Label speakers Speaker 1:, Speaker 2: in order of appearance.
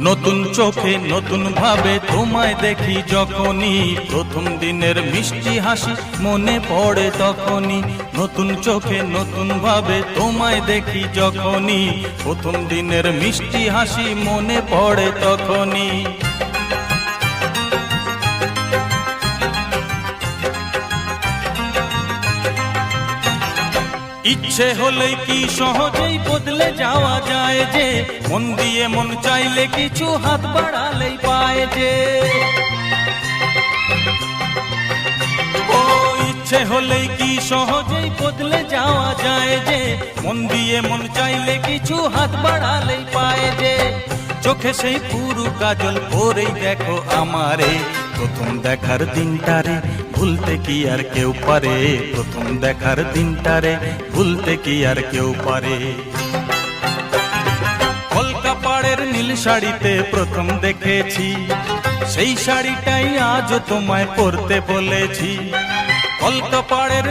Speaker 1: নতুন চোখে নতুন ভাবে তোমায় দেখি যখনই। প্রথম দিনের মিষ্টি হাসি মনে পড়ে তখনই। নতুন চোখে নতুন ভাবে তোমায় দেখি যখনই। প্রথম দিনের মিষ্টি হাসি মনে পড়ে তখনই। ইচ্ছে হলে কি সহজেই বদলে যাওয়া যায় যে? মন দিয়ে মন চাইলে কিছু হাত বাড়ালেই পায় যে? ও, ইচ্ছে হলেই কি সহজেই বদলে যাওয়া যায় যে? মন দিয়ে মন চাইলে কিছু হাত বাড়ালেই পায় যে? চোখে সেই পুরু কাজল পরেই দেখো আমারে। প্রথম দেখার দিনটারে ভুলতে কি আর কেউ পারে? প্রথম দেখার দিনটারে ভুলতে কি আর কেউ পারে? কলকা পাড়ের নীল শাড়িতে প্রথম দেখেছি, সেই শাড়িটাই আজ তোমায় পরতে বলেছি। কলকা পাড়ের